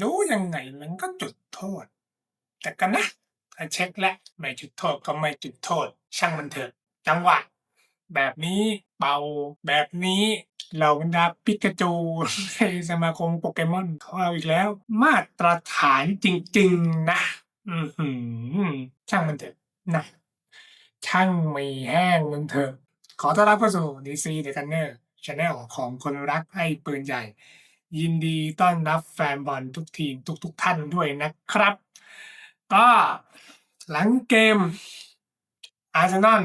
รู้ยังไงมันก็จุดโทษ แต่ก็นนะถ้าเช็คแล้วไม่จุดโทษก็ไม่จุดโทษ ช่างมันเถอะจังหวะ แบบนี้เป่าแบบนี้เหล่าบรรดาปิกาจูในสมาคมโปเกมอนเขาเอาอีกแล้ว มาตรฐานจริง ๆ นะ อือหือช่างมันเถอะนะช่างไม่แห้งมึงเถอะ ขอต้อนรับเข้าสู่ DC The Gunner Channel ของคนรักให้ปืนใหญ่ ยินดีต้อนรับแฟนบอลทุกทีมทุกๆท่านด้วยนะครับ ก็หลังเกมอาร์เซนอล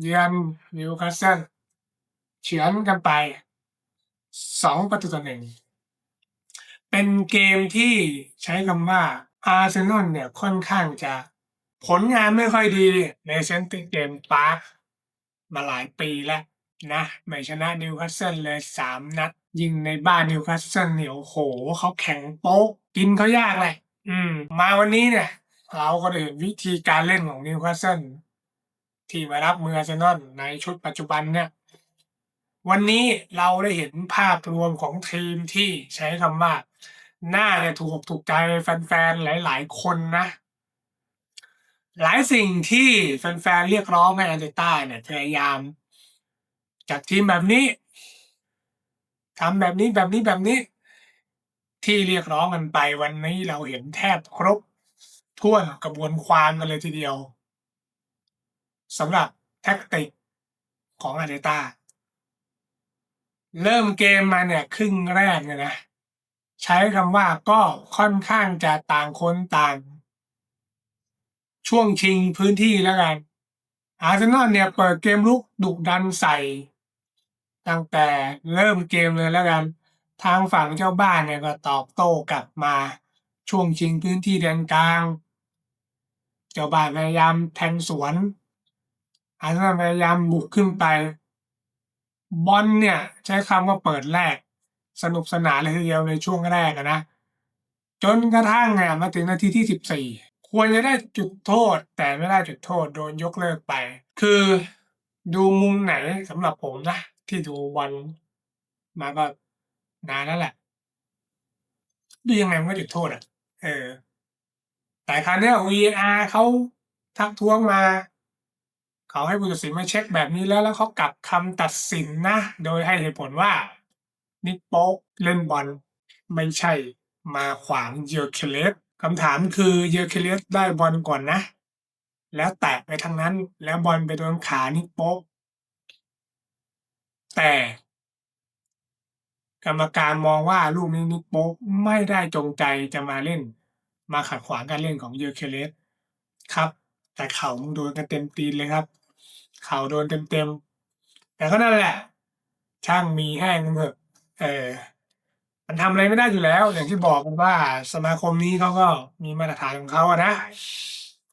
เยือนนิวคาสเซิลเฉือนกันไปสองประตูต่อหนึ่งเป็นเกมที่ใช้คำว่าอาร์เซนอลเนี่ยค่อนข้างจะผลงานไม่ค่อยดีในเซนติเกมปาร์คมาหลายปีแล้ว นะ ไม่ชนะนิวคาสเซิลเลยสามนัด ยิงในบ้านนิวคาสเซิลเนี่ยโอ้โหเขาแข็งโป๊ก กินเขายากเลย อืม มาวันนี้เนี่ย เราก็ได้เห็นวิธีการเล่นของนิวคาสเซิลที่มารับมืออาร์เซนอลในชุดปัจจุบันเนี่ย วันนี้เราได้เห็นภาพรวมของทีมที่ใช้คำว่า หน่าจะถูกอกถูกใจแฟนๆ หลายๆ คนนะ หลายสิ่งที่แฟนๆ เรียกร้องให้อาร์เตต้าเนี่ยพยายาม จากทีมแบบนี้ทำแบบนี้แบบนี้แบบนี้ ที่เรียกร้องกันไปวันนี้เราเห็นแทบครบถ้วกระบวนความกันเลยทีเดียวสำหรับแท็กติกของอาร์เตต้าเริ่มเกมมาเนี่ยครึ่งแรกเนี่ยนะ ใช้คำว่าก็ค่อนข้างจะต่างคนต่าง ช่วงชิงพื้นที่แล้วกัน อาร์เซนอลเนี่ยเปิดเกมลุกดุดันใส่ ตั้งแต่เริ่มเกมเลยแล้วกัน ทางฝั่งเจ้าบ้านเนี่ยก็ตอบโต้กลับมา ช่วงชิงพื้นที่แดนกลาง เจ้าบ้านพยายามแทงสวนอาร์เซนอลพยายามบุกขึ้นไป บอลเนี่ย ใช้คำว่าเปิดแรก สนุกสนานเลยทีเดียวในช่วงแรกนะ จนกระทั่งเนี่ยมาถึงนาทีที่สิบสี่ควรจะได้จุดโทษ แต่ไม่ได้จุดโทษโดนยกเลิกไป คือดูมุมไหนสำหรับผมนะ ที่ดูบอลมาก็นานแล้วแหละ ดูยังไงมันก็จุดโทษอะ เออ แต่คราวเนี้ย VAR เขาทักท้วงมา เขาให้ผู้ตัดสินมาเช็คแบบนี้แล้วแล้วเขากลับคำตัดสินนะ โดยให้เหตุผลว่า นิกโป๊กเล่นบอลไม่ใช่มาขวางเยอเคเลสคำถามคือเยอเคเลสได้บอลก่อนนะ แล้วแตะไปทางนั้น แล้วบอลไปโดนขานิกโป๊ก แต่กรรมการมองว่าลูกนี้นิกโป๊กไม่ได้จงใจจะมาเล่น มาขัดขวางการเล่นของเยอร์เคเลสครับ แต่เข่ามึงโดนกันเต็มตีนเลยครับ เข่าโดนเต็มๆแต่ก็นั่นแหละ ช่างมีแห้งมึงเถอะเออมันทำอะไรไม่ได้อยู่แล้ว อย่างที่บอกกันว่าสมาคมนี้เขาก็มีมาตรฐานของเขาอะนะ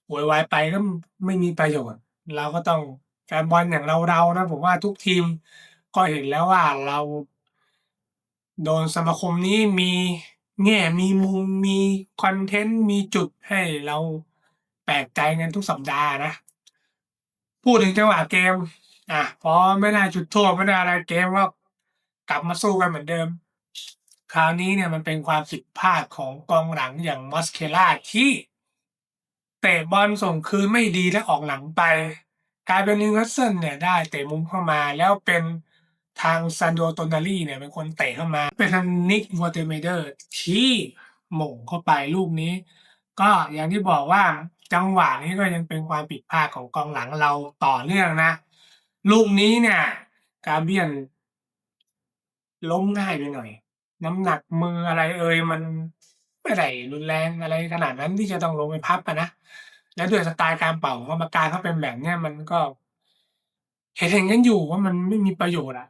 โวยวายไปก็ไม่มีประโยชน์เราก็ต้องแฟนบอลอย่างเราเราๆนะผมว่าทุกทีม ก็เห็นแล้วว่าเราโดนสมาคมนี้มีแง่มีมุมมีคอนเทนต์มีจุดให้เราแปลกใจกันทุกสัปดาห์นะ พูดถึงจังหวะเกม อะพอไม่ได้จุดโทษไม่ได้อะไรเกมก็กลับมาสู้กันเหมือนเดิม คราวนี้เนี่ยมันเป็นความผิดพลาดของกองหลังอย่างมอสเคล่าที่เตะบอลส่งคืนไม่ดีและออกหลังไปกลายเป็นนิวคาสเซิลเนี่ยได้เตะมุมเข้ามาแล้วเป็น ทางซันโดโตนาลีเนี่ยเป็นคนเตะเข้ามา เป็นทางนิกวอเตเมเดอร์ที่หม่งเข้าไปลูกนี้ ก็อย่างที่บอกว่าจังหวะนี้ก็ยังเป็นความผิดพลาดของกองหลังเราต่อเนื่องนะ ลูกนี้เนี่ย กาเบียน ล้มง่ายไปหน่อย น้ำหนักมืออะไรเอ่ยมันไม่ได้รุนแรงอะไรขนาดนั้นที่จะต้องลงไปพับะนะ แล้วด้วยสไตล์การเป่าของกรรมการเขาเป็นแบบเนี้ยมันก็ เห็นเห็นกันอยู่ว่ามันไม่มีประโยชน์อะ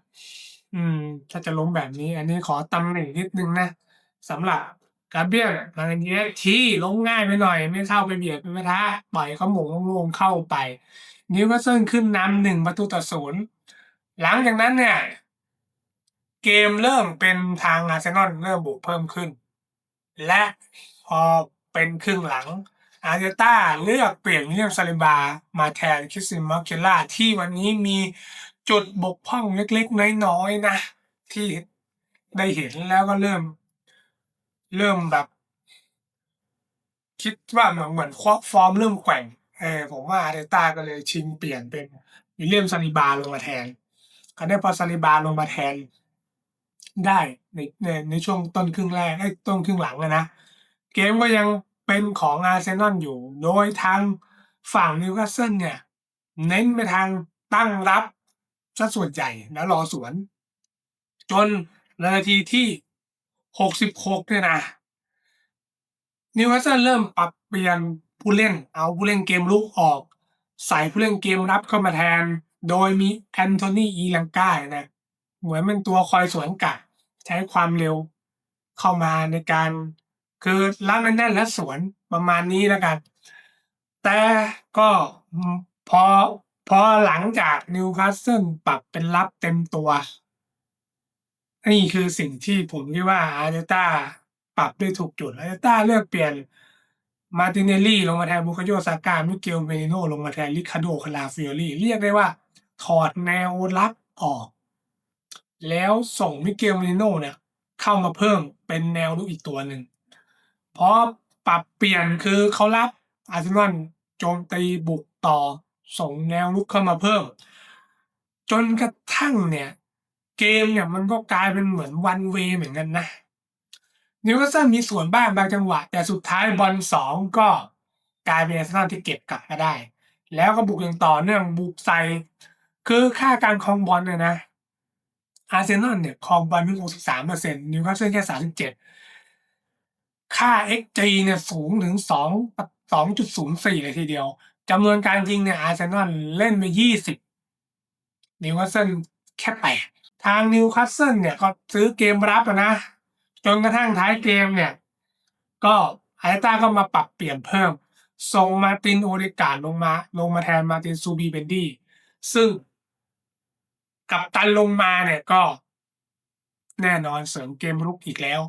อืม ถ้าจะล้มแบบนี้ อันนี้ขอตำหนินิดนึงนะ สำหรับกาเบียลมาเนเยที่ล้มง่ายไปหน่อย ไม่เข้าไปเบียด ไปปะทะ ปล่อยเขาหมงโลงๆ เข้าไปนิวคาสเซิลขึ้นนำหนึ่งประตูต่อศูนย์หลังจากนั้นเนี่ย เกมเริ่มเป็นทางอาร์เซนอลเริ่มบุกเพิ่มขึ้น และพอเป็นครึ่งหลัง อาร์เตต้าเลือกเปลี่ยนวิลเลียมซาลิบา มาแทนคริสตินมาร์เคล่าที่วันนี้มีจุดบกพร่องเล็กๆ น้อยๆนะ ที่ได้เห็นแล้วก็เริ่ม เริ่มแบบ คิดว่าเหมือนเหมือนคฟอร์มเริ่มแกว่งเออผมว่าอาร์เตต้าก็เลยชิงเปลี่ยนเป็นวิลเลียมซาลิบาลงมาแทนคราวนี้พอซาลิบาลงมาแทนได้ในในในช่วงต้นครึ่งแรกไอ้ต้นครึ่งหลังเลยนะ เกมก็ยัง เป็นของอาร์เซนอลอยู่ โดยทางฝั่งนิวคาสเซิลเนี่ย เน้นไปทางตั้งรับซะส่วนใหญ่แล้วรอสวน จนนาทีที่หกสิบหกเนี่ยนะนิวคาสเซิลเริ่มปรับเปลี่ยนผู้เล่น เอาผู้เล่นเกมลุกออก ใส่ผู้เล่นเกมรับเข้ามาแทน โดยมีแอนโทนีอีลังกานะเหมือนเป็นตัวคอยสวนกลับใช้ความเร็วเข้ามาในการ คือรับแน่นๆและสวนประมาณนี้แล้วกัน แต่ก็พอพอหลังจากนิวคาสเซิลปรับเป็นรับเต็มตัว นี่คือสิ่งที่ผมคิดว่าอาร์เตต้าปรับได้ถูกจุดอาร์เตต้าเลือกเปลี่ยนมาติเนลลี่ลงมาแทนบุคาโยซาก้ามิเกลเมนิโนลงมาแทนลิคาโดคาลาฟิโอลี่เรียกได้ว่า ถอดแนวรับออก แล้วส่งมิเกลเมนิโนเนี่ยเข้ามาเพิ่มเป็นแนวลุกอีกตัวหนึ่ง พราะปรับเปลี่ยนคือเขารับอาร์เซนอลโจมตีบุกต่อส่งแนวลุกเข้ามาเพิ่ม จนกระทั่งเนี่ย เกมเนี่ยมันก็กลายเป็นเหมือนวันเวเหมือนกันนะนิวคาสเซิลมีส่วนบ้างบางจังหวะ แต่สุดท้ายบอลสองก็กลายเป็นอาร์เซนอลที่เก็บกลับมาได้ แล้วก็บุกอย่างต่อเนื่องบุกใส่คือค่าการครองบอลเนี่ยนะอาร์เซนอลเนี่ยครองบอลเพียง63เปอร์เซ็นต์นิวคาสเซิลแค่ 37 ค่า XG เนี่ยสูงถึง 2 2.04 เลยทีเดียวจำนวนการยิงเนี่ยอาร์เซนอลเล่นไป 20 นิวคาสเซิลแค่8ทางนิวคาสเซิลเนี่ยก็ซื้อเกมรับนะ จนกระทั่งท้ายเกมเนี่ย ก็ไอต้าก็มาปรับเปลี่ยนเพิ่ม ส่งมาตินโอเดกาลงมา ลงมาแทนมาตินซูบีเบนดี้ซึ่งกับตันลงมาเนี่ยก็แน่นอนเสริมเกมลุกอีกแล้ว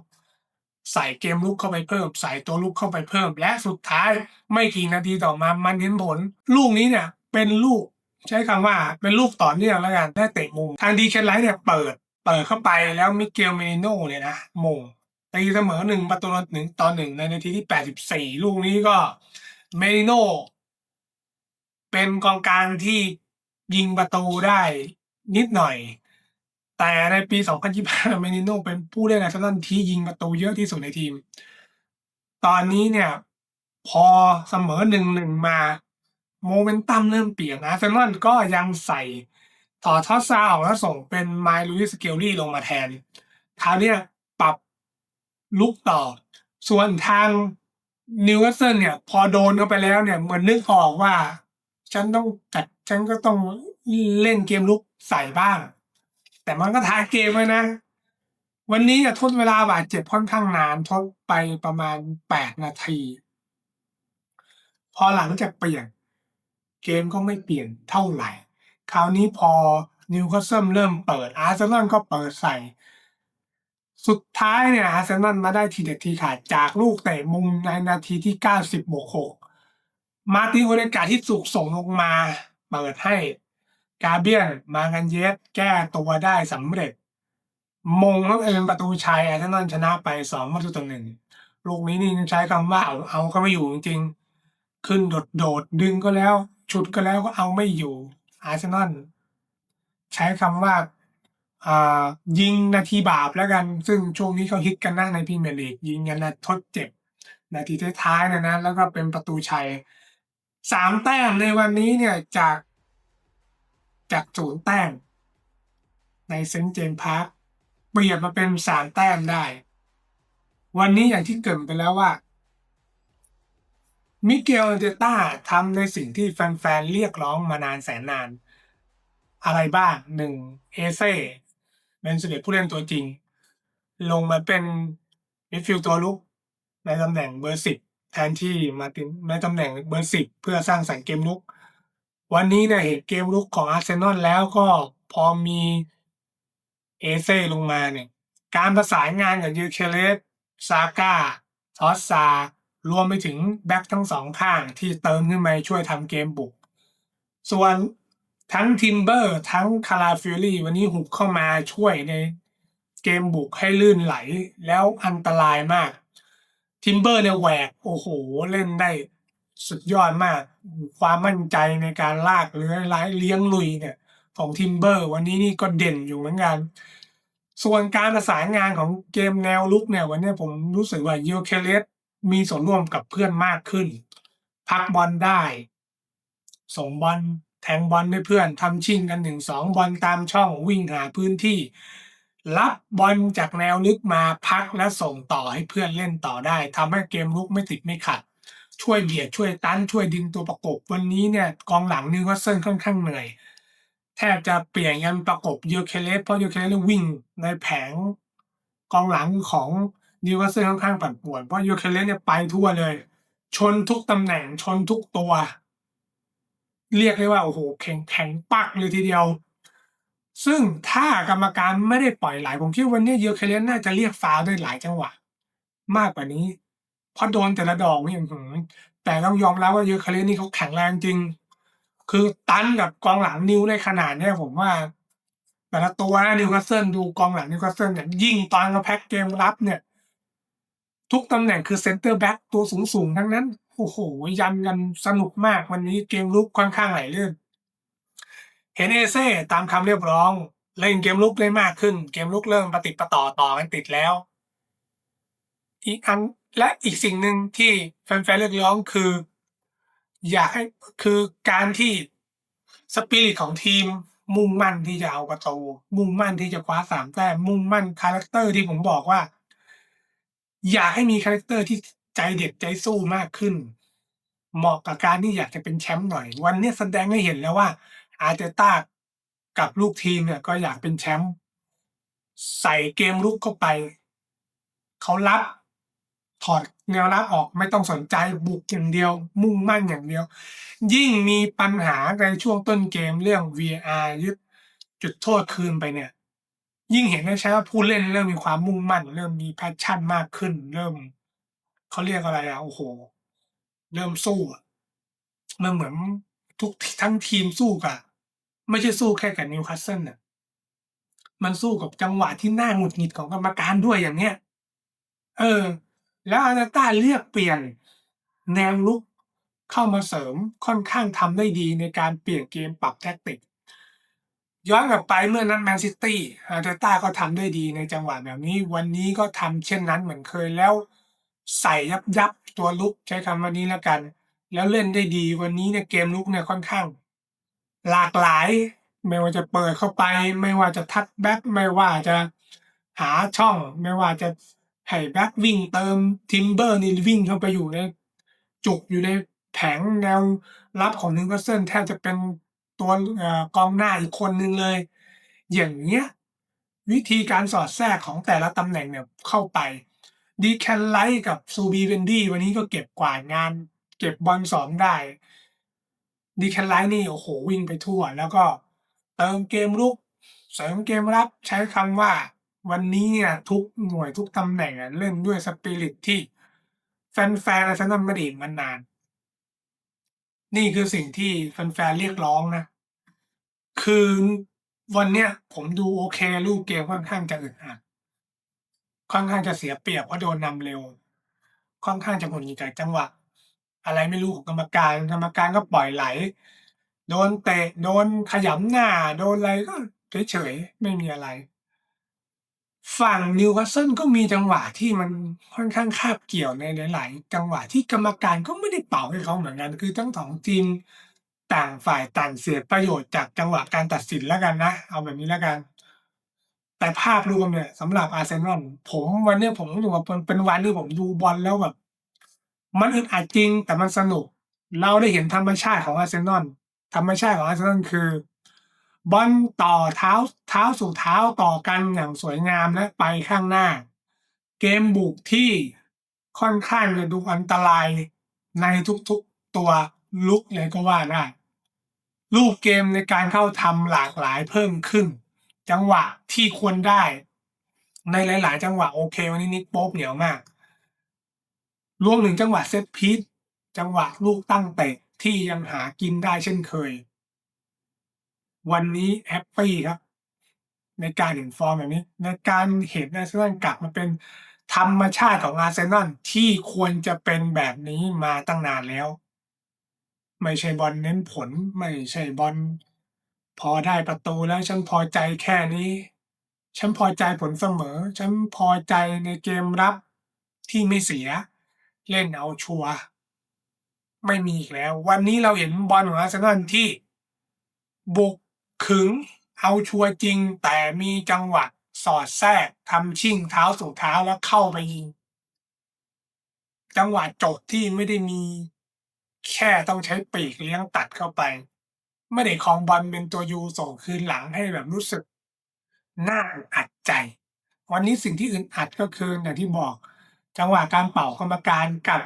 ใส่เกมลุกเข้าไปเพิ่ม ใส่ตัวลุกเข้าไปเพิ่ม และสุดท้ายไม่กี่นาทีต่อมามันเห็นผล ลูกนี้เนี่ยเป็นลูก ใช้คำว่าเป็นลูกต่อเนื่องแล้วกันได้เตะมุมทางดีเคนไลท์เนี่ยเปิด เปิดเข้าไปแล้วมิเกลเมนิโนเนี่ยนะมงตีเสมอหนึ่งประตูหนึ่งต่อหนึ่งในนาทีที่แปดสิบสี่ลูกนี้ก็เมนิโนเป็นกองกลางที่ยิงประตูได้นิดหน่อย แต่ในปี 2025 เมนิโนเป็นผู้เล่นอาร์เซนอลที่ยิงประตูเยอะที่สุดในทีม ตอนนี้เนี่ย พอเสมอหนึ่งหนึ่งมาโมเมนตัมเริ่มเปลี่ยนอาร์เซนอลก็ยังใส่ต่อทอสซาออกแล้วส่งเป็นไมลูอิสเกลลี่ลงมาแทนคราวนี้ปรับลุกต่อ ส่วนทางนิวคาสเซิลเนี่ย พอโดนเข้าไปแล้วเนี่ย เหมือนนึกออกว่า ฉันต้องจัดฉันก็ต้องเล่นเกมลุกใส่บ้าง แต่มันก็ท้าเกมไว้นะ วันนี้จะทดเวลาบาดเจ็บค่อนข้างนานทดไปประมาณแปดนาที พอหลังจากเปลี่ยน เกมก็ไม่เปลี่ยนเท่าไหร่ คราวนี้พอนิวคาสเซิลเริ่มเปิดอาร์เซนอลก็เปิดใส่ สุดท้ายเนี่ยอาร์เซนอลมาได้ทีเด็ดทีขาดจากลูกเตะมุมในนาทีที่ 90บวก6มาติโอเดกาที่สุกส่งลงมา เปิดให้ กาเบียนมากันเยสแก้ตัวได้สำเร็จ มงแล้วเป็นประตูชัยอาร์เซนอลชนะไปสองประตูต่อหนึ่งลูกนี้นี่ใช้คำว่าเอาเอาก็ไม่อยู่จริงๆขึ้นโดดโดดดึงก็แล้ว ชุดก็แล้วก็เอาไม่อยู่ อาร์เซนอลใช้คำว่าอ่ายิงนาทีบาปแล้วกัน ซึ่งช่วงนี้เขาฮิตกันนะในพรีเมียร์ลีกยิงกันนะทดเจ็บ นาทีท้ายๆนะนะแล้วก็เป็นประตูชัยสามแต้มในวันนี้เนี่ยจาก จากศูนย์แต้มในเซนต์เจมพาร์คเปลี่ยนมาเป็นสามแต้มได้ วันนี้อย่างที่เกริดไปแล้วว่า มิเกลเดต้าทำในสิ่งที่แฟนๆ เรียกร้องมานานแสนนาน อะไรบ้างหนึ่งเอเซ่เป็นสิบเอ็ดผู้เล่นตัวจริง ลงมาเป็นมิดฟิลด์ตัวลุก ในตำแหน่งเบอร์สิบแทนที่มาตินในตำแหน่งเบอร์สิบเพื่อสร้างสรรค์เกมลุก วันนี้เนี่ยเห็นเกมลุกของอาร์เซนอลแล้วก็พอมีเอเซ่ลงมาเนี่ยการประสานงานกับยูเคเลสซาก้าทอสซารวมไปถึงแบ็คทั้งสองข้างที่เติมขึ้นมาช่วยทำเกมบุก ส่วนทั้งทิมเบอร์ทั้งคาราฟิลลี่วันนี้หุบเข้ามาช่วยในเกมบุกให้ลื่นไหลแล้วอันตรายมากทิมเบอร์เนี่ยแหวกโอ้โห เล่นได้ สุดยอดมาก ความมั่นใจในการลากเลื้อไล่เลี้ยงลุยเนี่ยของทิมเบอร์ วันนี้นี่ก็เด่นอยู่เหมือนกัน ส่วนการประสานงานของเกมแนวลุกเนี่ยวันนี้ผมรู้สึกว่ายูเคเลสมีส่วนร่วมกับเพื่อนมากขึ้น พักบอลได้ ส่งบอลแทงบอลให้เพื่อนทำชิงกันหนึ่งสองบอลตามช่องวิ่งหาพื้นที่ รับบอลจากแนวลึกมาพักและส่งต่อให้เพื่อนเล่นต่อได้ทำให้เกมลุกไม่ติดไม่ขัด ช่วยเบียดช่วยตันช่วยดึงตัวประกบวันนี้เนี่ยกองหลังนิวคาสเซิลค่อนข้างเหนื่อย แทบจะเปลี่ยนกันประกบยูเคเลสเพราะยูเคเลสวิ่งในแผงกองหลังของนิวคาสเซิลค่อนข้างปั่นป่วนเพราะยูเคเลสเนี่ยไปทั่วเลย ชนทุกตำแหน่งชนทุกตัว เรียกได้ว่าโอ้โหแข็งแข็งปักเลยทีเดียว ซึ่งถ้ากรรมการไม่ได้ปล่อยหลายผมคิดวันนี้ยูเคเลสน่าจะเรียกฟาวล์ได้หลายจังหวะ มากกว่านี้ พราะโดนแต่ละดอกนี่หือแต่ต้องยอมรับว่ายูเคเลสนี่เขาแข็งแรงจริง คือตันกับกองหลังนิวในขนาดเนี้ยผมว่า แต่ละตัวนะนิวคาสเซิลดูกองหลังนิวคาสเซิลเนี่ยยิ่งตอนเขาแพ็กเกมรับเนี่ย ทุกตำแหน่งคือเซนเตอร์แบ็กตัวสูงสูงๆ ทั้งนั้น โอ้โหยันกันสนุกมากวันนี้เกมลุกค่อนข้างไหลลื่นเห็นเอเซ่ตามคำเรียกร้องเล่นเกมลุกได้มากขึ้น เกมลุกเริ่มประติประต่อต่อกันติดแล้ว อีกอัน และอีกสิ่งหนึ่งที่แฟนๆเรียกร้องคือ อยากให้คือการที่สปิริตของทีมมุ่งมั่นที่จะเอาประตูมุ่งมั่นที่จะคว้าสามแต้มมุ่งมั่นคาแรคเตอร์ที่ผมบอกว่า อยากให้มีคาแรคเตอร์ที่ใจเด็ดใจสู้มากขึ้น เหมาะกับการที่อยากจะเป็นแชมป์หน่อย วันนี้แสดงให้เห็นแล้วว่า อาร์เตต้ากับลูกทีมเนี่ยก็อยากเป็นแชมป์ใส่เกมลุกเข้าไป เขารับ ถอดแนวรับออกไม่ต้องสนใจบุกอย่างเดียว มุ่งมั่นอย่างเดียว ยิ่งมีปัญหาในช่วงต้นเกมเรื่อง VR ยึดจุดโทษคืนไปเนี่ย ยิ่งเห็นได้ใช่ว่าผู้เล่นเริ่มมีความมุ่งมั่น เริ่มมีแพชชั่นมากขึ้น เริ่มเขาเรียกอะไรอะโอ้โห เริ่มสู้มันเหมือนทุกทั้งทีมสู้กับไม่ใช่สู้แค่กับนิวคาสเซิลน่ะมันสู้กับจังหวะที่น่าหงุดหงิดของกรรมการด้วยอย่างเนี้ย เออ แล้วอาร์เตต้าเลือกเปลี่ยนแนวลุกเข้ามาเสริมค่อนข้างทำได้ดีในการเปลี่ยนเกมปรับแท็กติก ย้อนกลับไปเมื่อนั้นแมนซิตี้อาร์เตต้าก็ทำได้ดีในจังหวะแบบนี้ วันนี้ก็ทำเช่นนั้นเหมือนเคยแล้วใส่ยับยับตัวลุกใช้คำว่านี้แล้วกัน แล้วเล่นได้ดีวันนี้เนี่ยเกมลุกเนี่ยค่อนข้าง หลากหลาย ไม่ว่าจะเปิดเข้าไป ไม่ว่าจะทัดแบ็กไม่ว่าจะหาช่อง ไม่ว่าจะ ให้แบ็กวิ่งเติมทิมเบอร์นี่วิ่งเข้าไปอยู่ในจุกอยู่ในแผงแนวรับของนิวคาสเซิลแทบจะเป็นตัวอกองหน้าอีกคนนึงเลย อย่างเงี้ยวิธีการสอดแทรกของแต่ละตำแหน่งเนี่ยเข้าไปดีแคนไลท์กับซูบีเวนดี้วันนี้ก็เก็บกวาดงาน เก็บบอลสองได้ดีแคนไลท์นี่โอ้โหวิ่งไปทั่ว แล้วก็เติมเกมลุกเสริมเกมรับใช้คำว่า วันนี้เนี่ยทุกหน่วยทุกตำแหน่งอะเล่นด้วยสปิริตที่แฟนๆอาร์เซนอลไม่ได้เห็นมานาน นี่คือสิ่งที่แฟนๆเรียกร้องนะ คือวันเนี้ยผมดูโอเคลูกเกมค่อนข้างจะอึดอัดค่อนข้างจะเสียเปรียบเพราะโดนนำเร็ว ค่อนข้างจะหงุดหงิดกับจังหวะ อะไรไม่รู้ของกรรมการกรรมการก็ปล่อยไหล โดนเตะโดนขยำหน้า โดนอะไรก็เฉยๆไม่มีอะไร ฝั่งนิวคาสเซิลก็มีจังหวะที่มันค่อนข้างคาบเกี่ยวในหลายๆจังหวะที่กรรมการก็ไม่ได้เป่าให้เขาเหมือนกัน คือทั้งสองทีมต่างฝ่ายต่างเสียประโยชน์จากจังหวะการตัดสินแล้วกันนะ เอาแบบนี้แล้วกัน แต่ภาพรวมเนี่ยสำหรับอาร์เซนอลผมวันนี้ผมรู้สึกว่าเป็นวันที่ผมดูบอลแล้วแบบ มันอึดอัดจริงแต่มันสนุก เราได้เห็นธรรมชาติของอาร์เซนอลธรรมชาติของอาร์เซนอลคือ บอลต่อเท้าเท้าสู่เท้าต่อกันอย่างสวยงามและไปข้างหน้า เกมบุกที่ค่อนข้างจะดูอันตรายในทุกๆตัวลุกเลยก็ว่าได้รูปเกมในการเข้าทำหลากหลายเพิ่มขึ้น จังหวะที่ควรได้ ในหลาย ๆ จังหวะโอเควันนี้นิกโป๊บเหนียวมาก รวมถึงจังหวะเซตพีซจังหวะลูกตั้งเตะที่ยังหากินได้เช่นเคย วันนี้แฮปปี้ครับ ในการเห็นฟอร์มแบบนี้ ในการเห็นอาร์เซนอลกลับมาเป็นธรรมชาติของอาร์เซนอลที่ควรจะเป็นแบบนี้มาตั้งนานแล้ว ไม่ใช่บอลเน้นผล ไม่ใช่บอลพอได้ประตูแล้วฉันพอใจแค่นี้ ฉันพอใจผลเสมอ ฉันพอใจในเกมรับที่ไม่เสีย เล่นเอาชัวร์ไม่มีอีกแล้ว วันนี้เราเห็นบอลของอาร์เซนอลที่บุก ขึงเอาชัวร์จริงแต่มีจังหวะสอดแทรกทำชิ่งเท้าสู่เท้าแล้วเข้าไปยิง จังหวะจบที่ไม่ได้มี แค่ต้องใช้ปีกเลี้ยงตัดเข้าไป ไม่ได้คองบอลเป็นตัวยูส่งคืนหลังให้แบบรู้สึกน่าอัดใจ วันนี้สิ่งที่อึดอัดก็คืออย่างที่บอก จังหวะการเป่ากรรมการกับ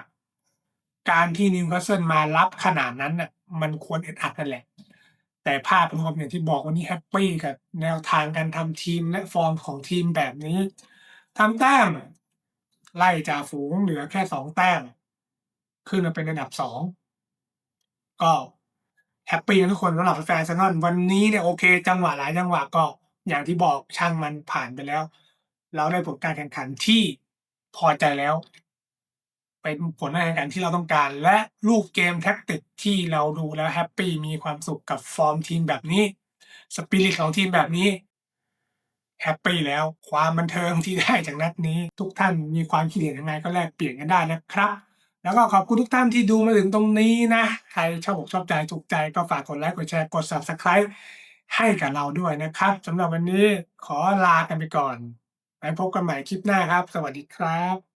การที่นิวคาสเซิลมารับขนาดนั้นน่ะมันควรอึดอัดนั่นแหละ แต่ภาพรวมอย่างที่บอกวันนี้แฮปปี้กับแนวทางการทำทีมและฟอร์มของทีมแบบนี้ทำแต้มไล่จ่าฝูงเหลือแค่สองแต้มขึ้นมาเป็นอันดับสองก็แฮปปี้กันทุกคนสำหรับแฟนเซนอลวันนี้เนี่ยโอเค จังหวะหลายจังหวะก็อย่างที่บอกช่างมันผ่านไปแล้ว เราได้ผลการแข่งขันที่พอใจแล้ว เป็นผลการแข่งขันที่เราต้องการ และลูกเกมแท็กติกที่เราดูแล้วแฮปปี้มีความสุขกับฟอร์มทีมแบบนี้สปิริตของทีมแบบนี้แฮปปี้แล้วความบันเทิงที่ได้จากนัดนี้ ทุกท่านมีความคิดเห็นยังไงก็แลกเปลี่ยนกันได้นะครับ แล้วก็ขอบคุณทุกท่านที่ดูมาถึงตรงนี้นะ ใครชอบอกชอบใจถูกใจก็ฝากกดไลค์กดแชร์กด subscribe ให้กับเราด้วยนะครับสำหรับวันนี้ขอลากันไปก่อนไปพบกันใหม่คลิปหน้าครับ สวัสดีครับ